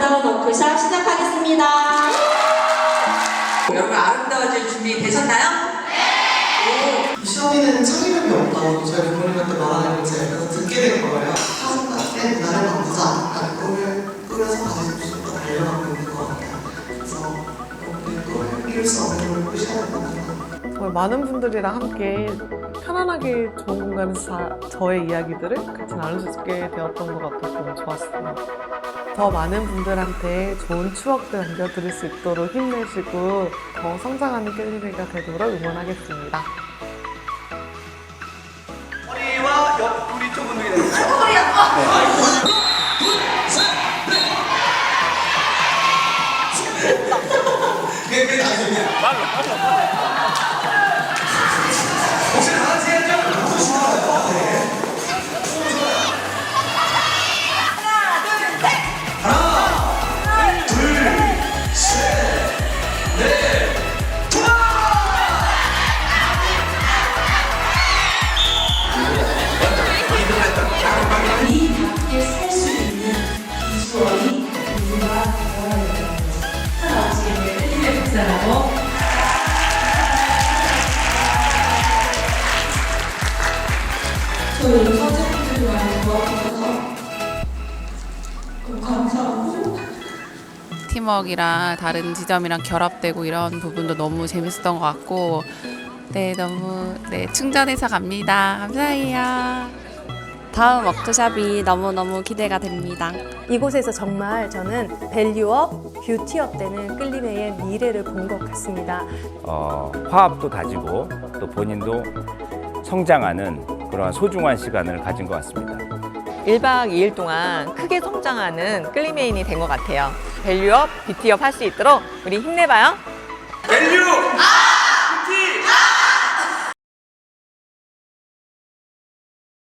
아름다운 워크샵 시작하겠습니다. 여러분 아름다워질 준비 되셨나요? 시험에는 창의력이 없다고 저희 부모님한테 말하는 걸 제가 듣게 된 거예요. 사슴 같은 나를 바꾸자 라는 꿈을 꾸면서 가지고 싶고 달려가고 있는 것 같아요. 그래서 그 꿈을 이룰 수 없는 꿈을 꾸셔야 된다. 정말 많은 분들이랑 함께 편안하게 좋은 공간에서 자- 저의 이야기들을 같이 나눌 수 있게 되었던 것 같아서 너무 좋았습니다. 더 많은 분들한테 좋은 추억들 안겨드릴 수 있도록 힘내시고 더 성장하는 캘리베가 되도록 응원하겠습니다. 허리와 옆구리 쪽 운동이 되겠죠. 그게 그게 나중이야. 혹시 저희 선생님들이 많이 도와주셔서 너무 감사하고 팀워크랑 다른 지점이랑 결합되고 이런 부분도 너무 재밌었던 것 같고 네 너무 네 충전해서 갑니다 감사해요. 다음 워크샵이 너무너무 기대가 됩니다. 이곳에서 정말 저는 밸류업, 뷰티업 되는 끌림의 미래를 본 것 같습니다. 어, 화합도 다지고 또 본인도 성장하는 그러한 소중한 시간을 가진 것 같습니다. 1박 2일 동안 크게 성장하는 끌리메인이 된 것 같아요. 밸류업, 비티업 할 수 있도록 우리 힘내봐요. 밸류